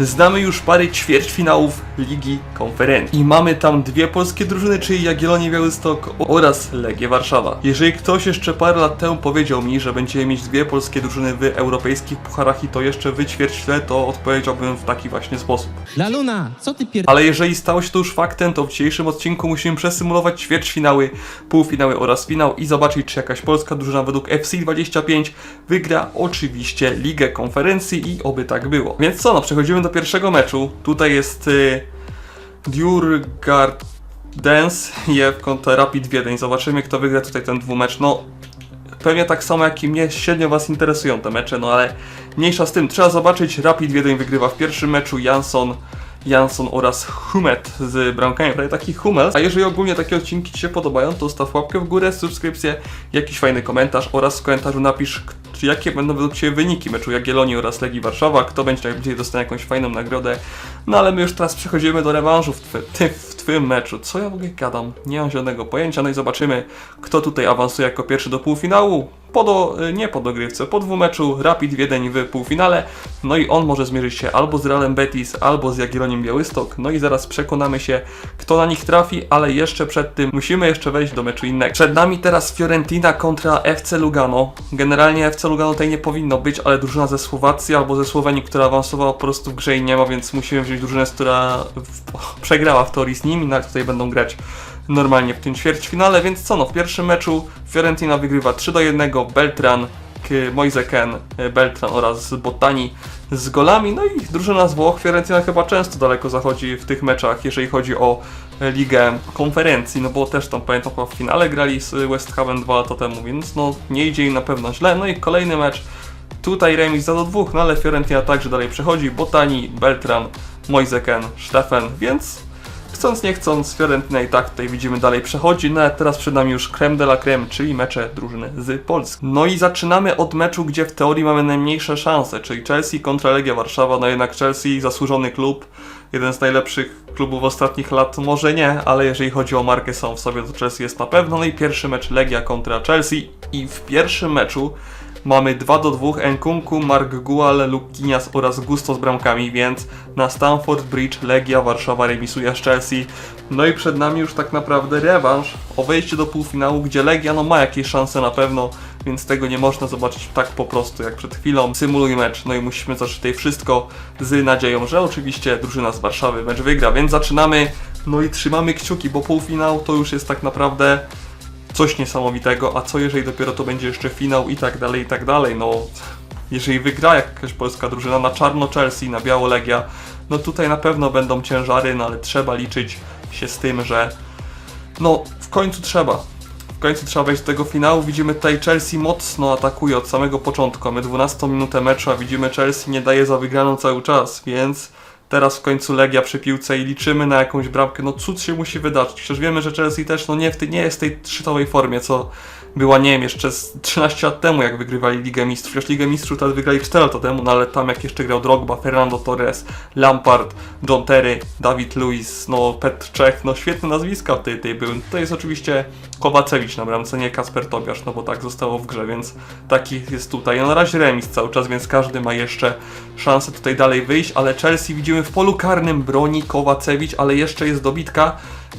Znamy już parę ćwierćfinałów Ligi Konferencji i mamy tam dwie polskie drużyny, czyli Jagiellonię Białystok oraz Legię Warszawa. Jeżeli ktoś jeszcze parę lat temu powiedział mi, że będziemy mieć dwie polskie drużyny w europejskich pucharach i to jeszcze w ćwierćfinale, to odpowiedziałbym w taki właśnie sposób. La Luna, co ty pier... Ale jeżeli stało się to już faktem, to w dzisiejszym odcinku musimy przesymulować ćwierćfinały, półfinały oraz finał i zobaczyć, czy jakaś polska drużyna według FC25 wygra oczywiście Ligę Konferencji i oby tak było. Więc co, no przechodzimy do pierwszego meczu. Tutaj jest y, Djurgardens Jew kontra Rapid Wiedeń. Zobaczymy, kto wygra tutaj ten dwumecz. No, pewnie tak samo jak i mnie średnio Was interesują te mecze, no ale mniejsza z tym. Trzeba zobaczyć, Rapid Wiedeń wygrywa w pierwszym meczu, Jansson Jansson oraz Humet z bramkami, prawie taki Hummel. A jeżeli ogólnie takie odcinki Ci się podobają, to staw łapkę w górę, subskrypcję, jakiś fajny komentarz oraz w komentarzu napisz, czy jakie będą według Ciebie wyniki meczu Jagiellonii oraz Legii Warszawa, kto będzie najbliżej dostanie jakąś fajną nagrodę. No ale my już teraz przechodzimy do rewanżu w, twy, ty, w meczu. Co ja w ogóle gadam? Nie mam żadnego pojęcia, no i zobaczymy, kto tutaj awansuje jako pierwszy do półfinału. Po do, y, nie po dogrywce, po dwumeczu Rapid Wiedeń w półfinale. No i on może zmierzyć się albo z Realem Betis, albo z Jagiellonią Białystok. No i zaraz przekonamy się, kto na nich trafi, ale jeszcze przed tym musimy jeszcze wejść do meczu innego. Przed nami teraz Fiorentina kontra FC Lugano. Generalnie FC Lugano tutaj nie powinno być, ale drużyna ze Słowacji albo ze Słowenii, która awansowała po prostu w grze i nie ma, więc musimy wziąć drużynę, która w, przegrała w teorii z ale tutaj będą grać normalnie w tym ćwierćfinale, więc co no, w pierwszym meczu Fiorentina wygrywa 3 do 1, Beltran, Moise Ken, e, Beltran oraz Bottani z golami, no i drużyna z Włoch, Fiorentina chyba często daleko zachodzi w tych meczach, jeżeli chodzi o e, ligę konferencji, no bo też tam pamiętam w finale grali z West Ham dwa lata temu, więc no nie idzie im na pewno źle, no i kolejny mecz, tutaj remis za do dwóch, no ale Fiorentina także dalej przechodzi, Bottani, Beltran, Moise Ken, Steffen, więc Chcąc nie chcąc, Fiorentina i tak tutaj widzimy dalej przechodzi, no a teraz przed nami już creme de la creme, czyli mecze drużyny z Polski. No i zaczynamy od meczu, gdzie w teorii mamy najmniejsze szanse, czyli Chelsea kontra Legia Warszawa, no jednak Chelsea zasłużony klub, jeden z najlepszych klubów ostatnich lat, może nie, ale jeżeli chodzi o markę sam w sobie, to Chelsea jest na pewno, no i pierwszy mecz Legia kontra Chelsea. I w pierwszym meczu Mamy 2 do 2 Enkunku, Mark Gual, Lukinias oraz Gusto z bramkami, więc na Stamford Bridge Legia Warszawa remisuje z Chelsea. No i przed nami już tak naprawdę rewanż o wejście do półfinału, gdzie Legia no ma jakieś szanse na pewno, więc tego nie można zobaczyć tak po prostu jak przed chwilą. Symuluj mecz, no i musimy zacząć tutaj wszystko z nadzieją, że oczywiście drużyna z Warszawy mecz wygra, więc zaczynamy. No i trzymamy kciuki, bo półfinał to już jest tak naprawdę coś niesamowitego, a co jeżeli dopiero to będzie jeszcze finał i tak dalej, i tak dalej, no jeżeli wygra jakaś polska drużyna na czarno Chelsea, na biało Legia, no tutaj na pewno będą ciężary, no ale trzeba liczyć się z tym, że no w końcu trzeba. W końcu trzeba wejść do tego finału. Widzimy tutaj Chelsea mocno atakuje od samego początku. Mamy 12 minutę meczu, a widzimy Chelsea nie daje za wygraną cały czas, więc teraz w końcu Legia przy piłce i liczymy na jakąś bramkę. No cud się musi wydarzyć. Przecież wiemy, że Chelsea też no nie, w tej, nie jest w tej szczytowej formie, co była, nie wiem, jeszcze z 13 lat temu, jak wygrywali Ligę Mistrzów. Chociaż Ligę Mistrzów teraz wygrali 4 lata temu, no ale tam jak jeszcze grał Drogba, Fernando Torres, Lampard, John Terry, David Luiz, no Petr Czech, no świetne nazwiska w tej, tej były. To jest oczywiście Kowacewicz na bramce, nie Kasper Tobiasz, no bo tak zostało w grze, więc taki jest tutaj. No na razie remis cały czas, więc każdy ma jeszcze szansę tutaj dalej wyjść, ale Chelsea widzimy w polu karnym broni Kowacewicz, ale jeszcze jest dobitka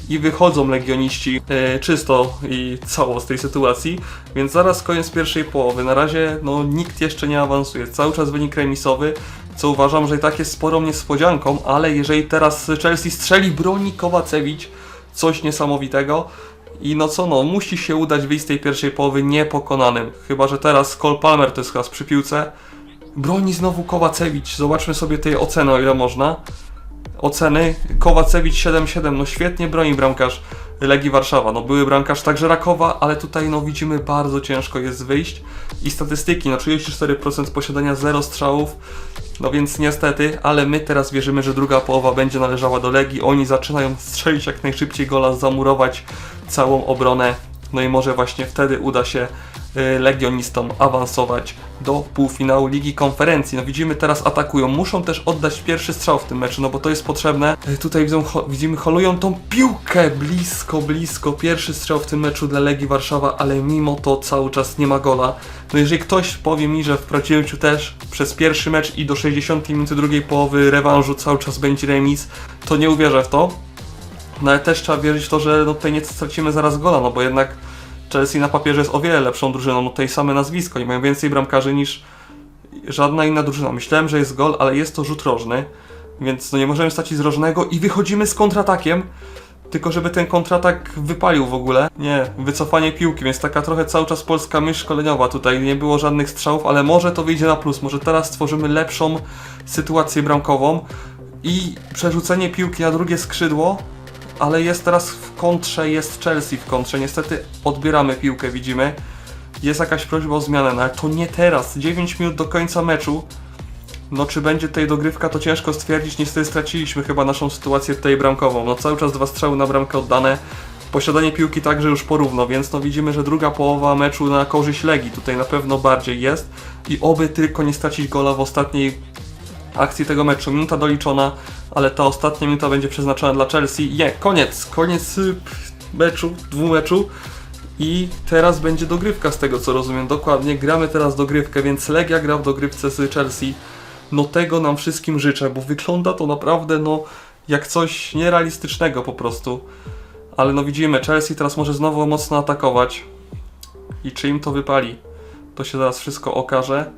i wychodzą legioniści e, czysto i cało z tej sytuacji, więc zaraz koniec pierwszej połowy. Na razie no, nikt jeszcze nie awansuje, cały czas wynik remisowy, co uważam, że i tak jest sporą niespodzianką, ale jeżeli teraz Chelsea strzeli broni Kowacewicz, coś niesamowitego, i no co no, musi się udać wyjść z tej pierwszej połowy niepokonanym. Chyba, że teraz Cole Palmer to jest chyba przy piłce. Broni znowu Kowacewicz. Zobaczmy sobie tej oceny, o ile można. Oceny. Kowacewicz 7-7. No świetnie broni bramkarz Legii Warszawa. No były bramkarz także Rakowa, ale tutaj no widzimy bardzo ciężko jest wyjść. I statystyki, no 34% posiadania, 0 strzałów. No więc niestety, ale my teraz wierzymy, że druga połowa będzie należała do Legii. Oni zaczynają strzelić jak najszybciej gola, zamurować całą obronę. No i może właśnie wtedy uda się Legionistom awansować do półfinału Ligi Konferencji. No widzimy teraz atakują, muszą też oddać pierwszy strzał w tym meczu, no bo to jest potrzebne. Y, Tutaj widzą, ho, widzimy holują tą piłkę blisko, blisko. Pierwszy strzał w tym meczu dla Legii Warszawa, ale mimo to cały czas nie ma gola. No jeżeli ktoś powie mi, że w prawdziwym życiu też przez pierwszy mecz i do 60 minuty drugiej połowy rewanżu cały czas będzie remis, to nie uwierzę w to. No ale też trzeba wierzyć w to, że no tutaj nie stracimy zaraz gola, no bo jednak Chelsea na papierze jest o wiele lepszą drużyną, tutaj same nazwisko i mają więcej bramkarzy niż żadna inna drużyna. Myślałem, że jest gol, ale jest to rzut rożny, więc no nie możemy stracić z rożnego i wychodzimy z kontratakiem, tylko żeby ten kontratak wypalił w ogóle. Nie, wycofanie piłki, więc taka trochę cały czas polska myśl szkoleniowa tutaj, nie było żadnych strzałów, ale może to wyjdzie na plus, może teraz stworzymy lepszą sytuację bramkową i przerzucenie piłki na drugie skrzydło, ale jest teraz w kontrze, jest Chelsea w kontrze. Niestety odbieramy piłkę, widzimy. Jest jakaś prośba o zmianę, no ale to nie teraz. 9 minut do końca meczu. No czy będzie tutaj dogrywka, to ciężko stwierdzić. Niestety straciliśmy chyba naszą sytuację tutaj bramkową. No cały czas dwa strzały na bramkę oddane. Posiadanie piłki także już porówno, więc no widzimy, że druga połowa meczu na korzyść Legii tutaj na pewno bardziej jest. I oby tylko nie stracić gola w ostatniej akcji tego meczu. Minuta doliczona, ale ta ostatnia minuta będzie przeznaczona dla Chelsea. Nie, koniec, koniec meczu, dwumeczu. I teraz będzie dogrywka z tego co rozumiem. Dokładnie, gramy teraz dogrywkę, więc Legia gra w dogrywce z Chelsea. No tego nam wszystkim życzę, bo wygląda to naprawdę no jak coś nierealistycznego po prostu. Ale no widzimy, Chelsea teraz może znowu mocno atakować. I czy im to wypali? To się zaraz wszystko okaże.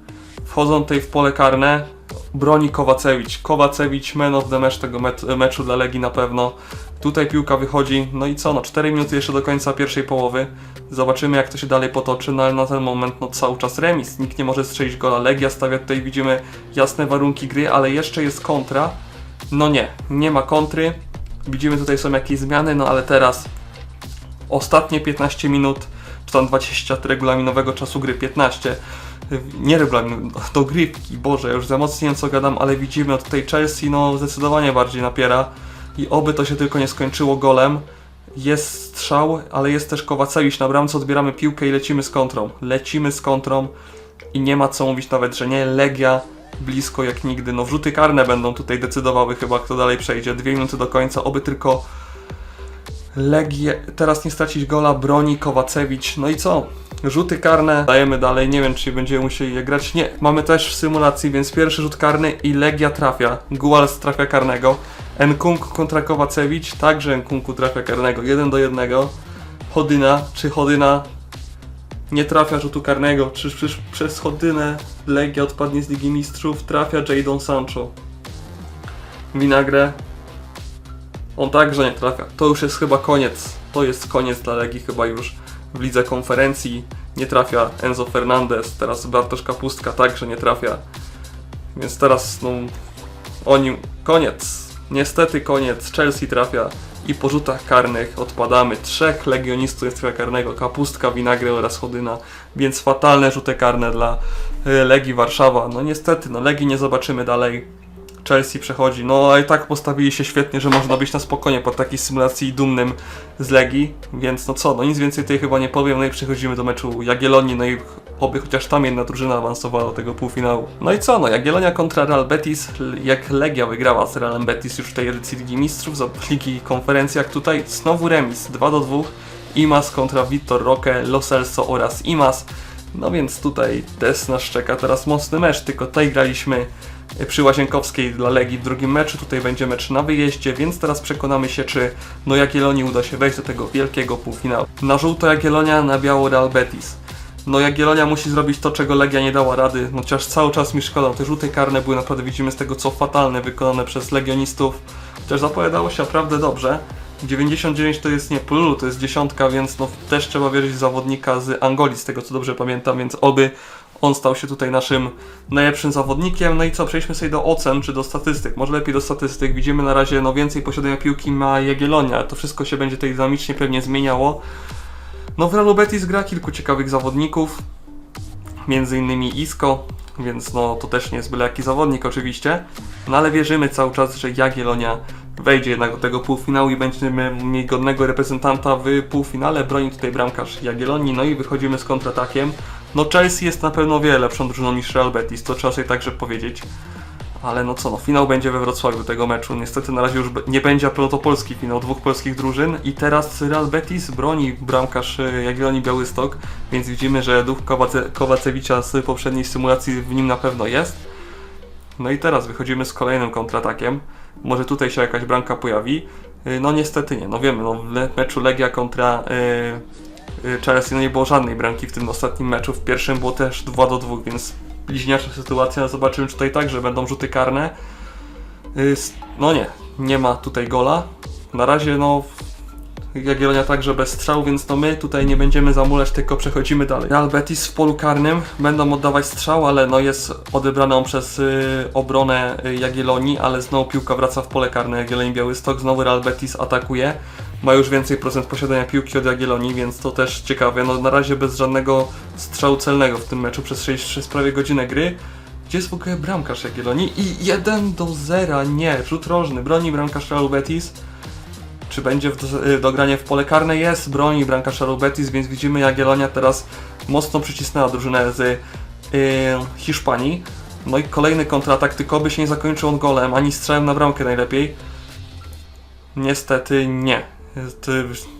Wchodzą tutaj w pole karne. Broni Kowacewicz. Kowacewicz, man of the match tego meczu dla Legii na pewno. Tutaj piłka wychodzi. No i co? No 4 minuty jeszcze do końca pierwszej połowy. Zobaczymy jak to się dalej potoczy, no ale na ten moment no cały czas remis. Nikt nie może strzelić gola. Legia stawia tutaj, widzimy jasne warunki gry, ale jeszcze jest kontra. No nie, nie ma kontry. Widzimy tutaj są jakieś zmiany, no ale teraz ostatnie 15 minut, czy tam 20 regulaminowego czasu gry, 15, nie regulamin, do grywki, Boże, już za mocno nie wiem co gadam, ale widzimy, no tutaj Chelsea no zdecydowanie bardziej napiera i oby to się tylko nie skończyło golem. Jest strzał, ale jest też Kowacewicz na bramce, odbieramy piłkę i lecimy z kontrą. Lecimy z kontrą i nie ma co mówić nawet, że nie, Legia blisko jak nigdy. No wrzuty karne będą tutaj decydowały chyba kto dalej przejdzie. Dwie minuty do końca, oby tylko Legię, teraz nie stracić gola, broni Kowacewicz. No i co? Rzuty karne, dajemy dalej, nie wiem czy będziemy musieli je grać. Nie, mamy też w symulacji, więc pierwszy rzut karny i Legia trafia. Guals trafia karnego. Nkunku kontra Kowacewicz, także Nkunku trafia karnego. 1 do 1. Chodyna, czy Chodyna nie trafia rzutu karnego, czy przez, Chodynę Legia odpadnie z Ligi Mistrzów, trafia Jadon Sancho. Winagre, on także nie trafia. To już jest chyba koniec. To jest koniec dla Legii chyba już w lidze konferencji. Nie trafia Enzo Fernandez, teraz Bartosz Kapustka także nie trafia. Więc teraz no oni koniec. Niestety koniec. Chelsea trafia i po rzutach karnych odpadamy. Trzech legionistów jest trafia karnego. Kapustka, Winagre oraz Chodyna. Więc fatalne rzuty karne dla y, Legii Warszawa. No niestety, no Legii nie zobaczymy dalej. Chelsea przechodzi. No a i tak postawili się świetnie, że można być na spokojnie po takiej symulacji dumnym z Legii, więc no co, no nic więcej tutaj chyba nie powiem, no i przechodzimy do meczu Jagiellonii, no i oby chociaż tam jedna drużyna awansowała do tego półfinału. No i co, no Jagiellonia kontra Real Betis, jak Legia wygrała z Realem Betis już w tej edycji Ligi Mistrzów, za Ligi Konferencji, jak tutaj znowu remis, 2 do 2, Imas kontra Vitor Roque, Lo Celso oraz Imas. No więc tutaj też nas czeka teraz mocny mecz, tylko tutaj graliśmy przy Łazienkowskiej dla Legii w drugim meczu. Tutaj będzie mecz na wyjeździe, więc teraz przekonamy się, czy no Jagiellonii uda się wejść do tego wielkiego półfinału. Na żółto Jagiellonia, na biało Real Betis. No Jagiellonia musi zrobić to, czego Legia nie dała rady, no chociaż cały czas mi szkoda, te rzuty karne były naprawdę, widzimy z tego co fatalne, wykonane przez legionistów, chociaż zapowiadało się naprawdę dobrze. 99 to jest nie pululu, to jest dziesiątka, więc no też trzeba wierzyć w zawodnika z Angolii, z tego co dobrze pamiętam, więc oby on stał się tutaj naszym najlepszym zawodnikiem. No i co, przejdźmy sobie do ocen czy do statystyk. Może lepiej do statystyk. Widzimy na razie no więcej posiadania piłki ma Jagiellonia. To wszystko się będzie tutaj dynamicznie pewnie zmieniało. No w Realu Betis gra kilku ciekawych zawodników. Między innymi Isco, więc no to też nie jest byle jaki zawodnik oczywiście. No ale wierzymy cały czas, że Jagiellonia wejdzie jednak do tego półfinału i będziemy mieli godnego reprezentanta w półfinale. Broni tutaj bramkarz Jagiellonii, no i wychodzimy z kontratakiem. No Chelsea jest na pewno wiele lepszą drużyną niż Real Betis, to trzeba sobie także powiedzieć. Ale no co, no finał będzie we Wrocławiu tego meczu. Niestety na razie już nie będzie pełnopolski finał dwóch polskich drużyn. I teraz Real Betis broni bramkarz e, Jagiellonii Białystok, więc widzimy, że duch Kowace- Kowacewicza z poprzedniej symulacji w nim na pewno jest. No i teraz wychodzimy z kolejnym kontratakiem. Może tutaj się jakaś bramka pojawi. Y, No niestety nie, no wiemy, no w meczu Legia kontra y, Chelsea no nie było żadnej bramki w tym ostatnim meczu. W pierwszym było też 2 do 2, więc bliźniacza sytuacja. Zobaczymy czy tutaj także będą rzuty karne. Y, No nie, nie ma tutaj gola. Na razie no Jagiellonia także bez strzału, więc to my tutaj nie będziemy zamulać, tylko przechodzimy dalej. Real Betis w polu karnym będą oddawać strzał, ale no jest odebrany on przez y, obronę y, Jagiellonii, ale znowu piłka wraca w pole karne Jagiellonii Białystok, znowu Real Betis atakuje. Ma już więcej procent posiadania piłki od Jagiellonii, więc to też ciekawe. No na razie bez żadnego strzału celnego w tym meczu przez 6, przez prawie godzinę gry. Gdzie jest w ogóle bramkarz Jagiellonii? I 1 do 0, nie, rzut rożny, broni bramkarz Real Betis. Czy będzie w do, dogranie w pole karne? Jest, broni bramkarz Real Betis, więc widzimy Jagiellonia teraz mocno przycisnęła drużynę z y, Hiszpanii. No i kolejny kontratak, tylko by się nie zakończył on golem, ani strzałem na bramkę najlepiej. Niestety nie.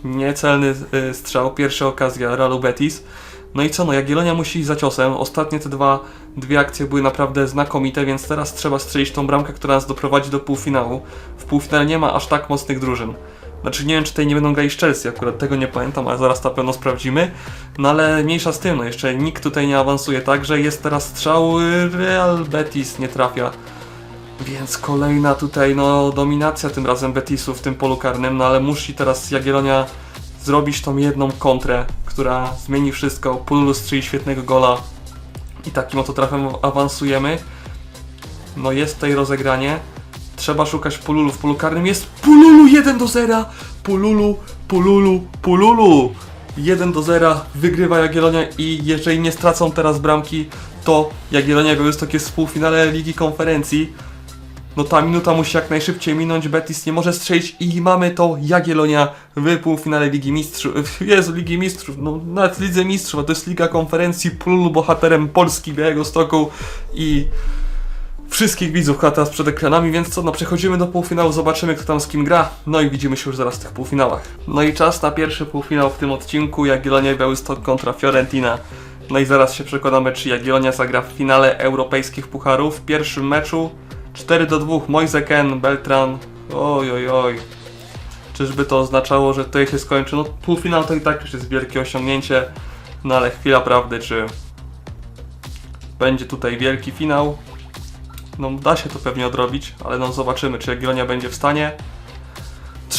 Niecelny y, strzał, pierwsza okazja Realu Betis. No i co, no Jagiellonia musi iść za ciosem. Ostatnie te dwa, dwie akcje były naprawdę znakomite, więc teraz trzeba strzelić tą bramkę, która nas doprowadzi do półfinału. W półfinale nie ma aż tak mocnych drużyn. Znaczy nie wiem, czy tutaj nie będą grali Chelsea, akurat tego nie pamiętam, ale zaraz na pewno sprawdzimy. No ale mniejsza z tym, no jeszcze nikt tutaj nie awansuje, także jest teraz strzał, Real Betis nie trafia. Więc kolejna tutaj, no, dominacja tym razem Betisu w tym polu karnym, no ale musi teraz Jagiellonia zrobić tą jedną kontrę, która zmieni wszystko. Pululu strzeli świetnego gola i takim oto trafem awansujemy. No jest tutaj rozegranie. Trzeba szukać Pululu w polu karnym. Jest Pululu 1 do 0! Pululu, Pululu, Pululu! 1 do 0 wygrywa Jagiellonia i jeżeli nie stracą teraz bramki, to Jagiellonia Białystok jest w półfinale Ligi Konferencji. No ta minuta musi jak najszybciej minąć, Betis nie może strzelić i mamy to Jagiellonia w półfinale Ligi Mistrzów. Jezu, Ligi Mistrzów, no nawet Lidze Mistrzów, a to jest Liga Konferencji, Pululu bohaterem Polski, Białego Stoku i wszystkich widzów teraz przed ekranami, więc co, no przechodzimy do półfinału, zobaczymy kto tam z kim gra, no i widzimy się już zaraz w tych półfinałach. No i czas na pierwszy półfinał w tym odcinku, Jagiellonia Białystok kontra Fiorentina. No i zaraz się przekonamy, czy Jagiellonia zagra w finale europejskich pucharów. W pierwszym meczu 4 do 2, Moise Ken, Beltran, oj oj oj. Czyżby to oznaczało, że tutaj się skończy? No półfinał to i tak już jest wielkie osiągnięcie, no ale chwila prawdy, czy będzie tutaj wielki finał? No da się to pewnie odrobić, ale no zobaczymy, czy Jagiellonia będzie w stanie.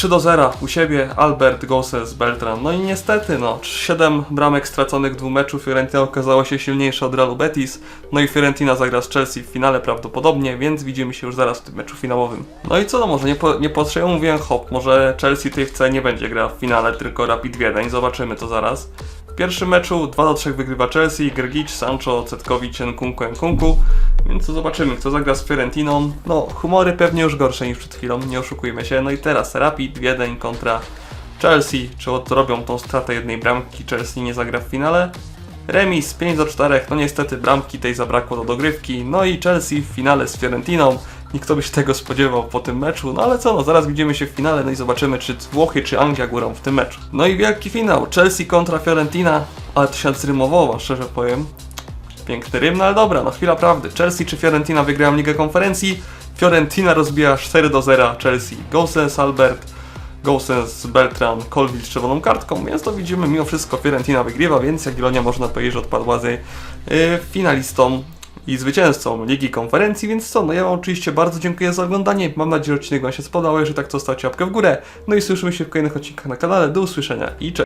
3 do 0 u siebie, Albert, Goses, Beltran. No i niestety, no, 7 bramek straconych w dwóch meczu. Fiorentina okazała się silniejsza od Realu Betis. No i Fiorentina zagra z Chelsea w finale prawdopodobnie, więc widzimy się już zaraz w tym meczu finałowym. No i co, no może nie, po, nie potrzeba, mówiłem hop, może Chelsea tej wcale nie będzie grała w finale, tylko Rapid Wiedeń, zobaczymy to zaraz. Pierwszym meczu 2 do 3 wygrywa Chelsea, Grgic, Sancho, Cetkowicz, Nkunku, Nkunku. Więc to zobaczymy, kto zagra z Fiorentiną. No, humory pewnie już gorsze niż przed chwilą, nie oszukujmy się. No i teraz Rapid, Wiedeń kontra Chelsea. Czy odrobią tą stratę jednej bramki, Chelsea nie zagra w finale? Remis 5 do 4, no niestety bramki tej zabrakło do dogrywki. No i Chelsea w finale z Fiorentiną. Nikt by się tego spodziewał po tym meczu, no ale co, no zaraz widzimy się w finale, no i zobaczymy, czy Włochy, czy Anglia górą w tym meczu. No i wielki finał, Chelsea kontra Fiorentina, ale to się zrymowało, szczerze powiem. Piękny rym, no ale dobra, no chwila prawdy. Chelsea czy Fiorentina wygrają Ligę Konferencji? Fiorentina rozbija 4 do 0 Chelsea. Gosens, Albert, Gosens, Beltran, Colville z czerwoną kartką, więc to widzimy, mimo wszystko Fiorentina wygrywa, więc Jagiellonia można powiedzieć, że odpadła z yy, finalistą i zwycięzcą Ligi Konferencji, więc co, no ja wam oczywiście bardzo dziękuję za oglądanie, mam nadzieję, że odcinek wam się spodobał, jeżeli tak to stawcie łapkę w górę, no i słyszymy się w kolejnych odcinkach na kanale, do usłyszenia i cześć!